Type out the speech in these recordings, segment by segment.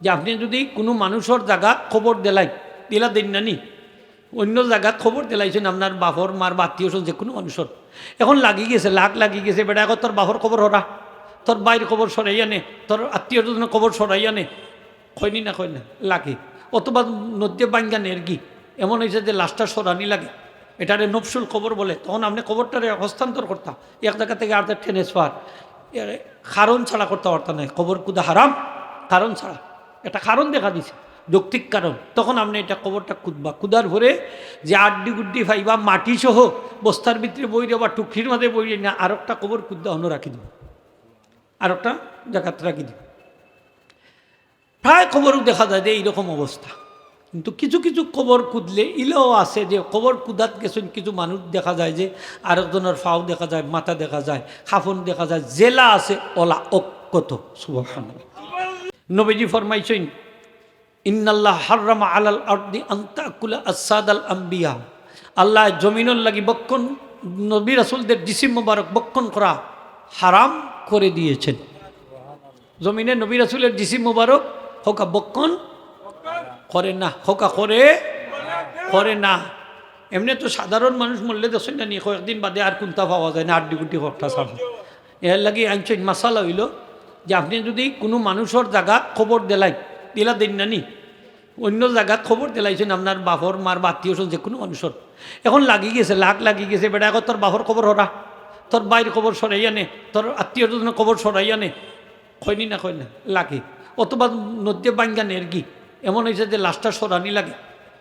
যে আপনি যদি কোনো মানুষের জায়গা খবর দিলাই, দিলা দিন না নি অন্য জায়গাত খবর দিলাইছেন আপনার বাপর মার বা আত্মীয় যে কোনো মানুষের এখন লাগি গেছে, লাগ লাগি গেছে, বেটা এখন তোর বাপর খবর হরা তোর বাইর খবর সরাই আনে তোর আত্মীয় স্বজনের খবর সরাই আনে। খয়নি না কয় না, লাগে। অথবা নদী বাঙ্গা নেরগি এমন হয়েছে যে লাশটা সরানি লাগে। এটারে নফসুল খবর বলে, তখন আপনি খবরটারে হস্তান্তর করতাম এক জায়গা থেকে আর ট্রান্সফার কারণ ছাড়া করতে পারতাম না খবর কুদা হারাম কারণ ছাড়া। একটা কারণ দেখা দিছে, যৌক্তিক কারণ। তখন আপনি এটা কবরটা কুদবা কুদার ভরে যে আড্ডি গুড্ডি ফাইবা মাটি সহ বস্তার ভিতরে বইরে বা টুকরির মধ্যে বইরে না আর একটা কবর কুদ্দা অন্য রাখি দিব। আর একটা জায়গাতে রাখি দিব। প্রায় খবরও দেখা যায় যে এইরকম অবস্থা। কিন্তু কিছু কিছু কবর কুদলে ইলেও আছে যে কবর কুদাত গেছেন, কিছু মানুষ দেখা যায় যে আরেকজনের ফাও দেখা যায়, মাথা দেখা যায়, খাফন দেখা যায়, জেলা আছে, ওলা অকত সুবহান নবীজি ফরমাইছেন, ইন্নাল্লাহ হার্রামা আলাল আর্দি আন্তাকুলা আসাদ আল আম্বিয়া। আল্লাহ জমিনুল লাগি বক্ষণ, নবী রাসুলদের জিসিম মুবারক বক্ষণ করা হারাম করে দিয়েছেন। জমিনে নবী রাসুলের জিসিম মুবারক হোকা বক্ষণ করে না, হোকা করে করে না। এমনি তো সাধারণ মানুষ মরলে তো না নিয়ে কয়েকদিন বাদে আর কোনটা পাওয়া যায় না, আড্ডি গুটি সামনে এর লাগে আইনছেন মাসালা হইল যে আপনি যদি কোনো মানুষের জায়গা খবর দিলাই, দিলা দিন না নি, অন্য জায়গাত খবর দিলাইছেন আপনার বাপর মার বা আত্মীয় যে কোনো মানুষের এখন লাগি গেছে লাগ লাগি গেছে, বেটা এখন তোর বাপর খবর হরা তোর বাইর খবর সরাই আনে তোর আত্মীয় স্বজনের খবর সরাই আনে। খয়নি না খয় না, লাগে। অথবা নদী বাঙ্গা নেরগি এমন হয়েছে যে লাশটা সরানি লাগে।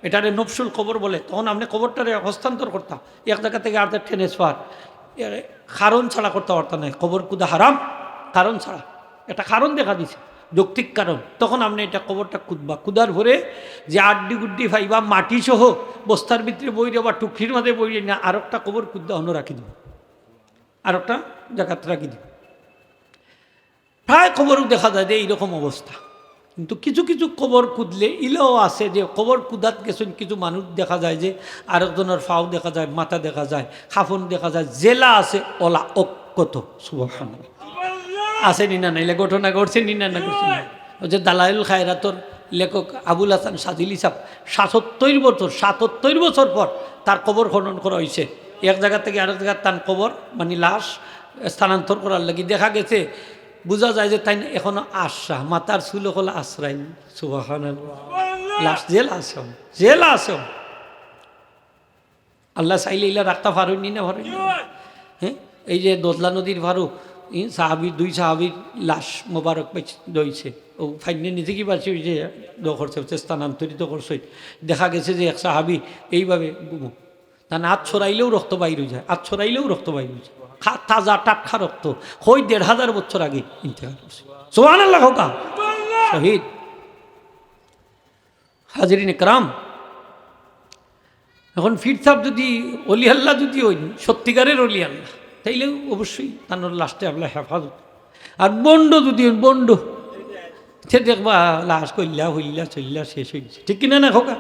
এটারে নফসুল খবর বলে, তখন আপনি খবরটারে হস্তান্তর করতাম এক জায়গা থেকে আর ট্রান্সফার কারণ ছাড়া করতে পারতাম না খবর কুদা হারাম কারণ ছাড়া। একটা কারণ দেখা দিছে, যৌক্তিক কারণ। তখন আপনি এটা কবরটা কুদবা কুদার ভরে যে আড্ডি গুড্ডি ফাইবা মাটি সহ বস্তার ভিতরে বইরে বা টুকরির মধ্যে বইরে না আর একটা কবর কুদ্দা অন্য রাখি দিব। আর একটা জায়গাতে রাখি দিব। প্রায় খবরও দেখা যায় যে এইরকম অবস্থা। কিন্তু কিছু কিছু কবর কুদলে ইলেও আছে যে কবর কুদাত গেছেন কিছু মানুষ দেখা যায় যে আরেকজনের ফাও দেখা যায়, মাথা দেখা যায়, খাফন দেখা যায়, জেলা আছে, ওলা অকত সুবহান আছে নিনা নাইলে ঘটনা ঘটছে নিনা না ঘটছে না। ওই যে দালাইল খায়রাতর লেখক আবুল হাসান সাজিল সাহ সাতত্তর বছর সাতত্তর বছর পর তার কবর খনন করা হয়েছে এক জায়গা থেকে আরেক জায়গার তার কবর মানে লাশ স্থানান্তর করার লাগি। দেখা গেছে বোঝা যায় যে তাই এখনও আশা মাতার চুল হল আশ্রাই সুবাহান লাশ জেল আছে জেল আছে আল্লাহ চাইলে ইলা রাখতে পারুনি না পারুনি হ্যাঁ? এই যে দোদলা নদীর ভারু সাহাবির দুই সাহাবির লাশ মোবারক দইছে ও ফাইনে নিজে কি পারছে যে করছে স্থানান্তরিত করছে দেখা গেছে যে এক সাহাবি এইভাবে তার হাত ছড়াইলেও রক্ত বাইর হয়ে যায় হাত ছড়াইলেও রক্ত বাইর হয়ে যায় তাজা টাটকা রক্ত হই দেড় হাজার বছর আগে ইন্তেকাল করছে সোহান আল্লাহ হোকা শহীদ হাজরিন একরাম এখন ফিরসাব যদি অলি আল্লাহ যদি ওই সত্যিকারের অলি আল্লাহ তাইলে অবশ্যই তার লাস্টে আপনার হেফাজত। আর বন্ড যদি বন্ড, সে দেখবা লাশ কইলা, হইলা, চইলা, শেষ হয়ে ঠিক কিনা না খোকা?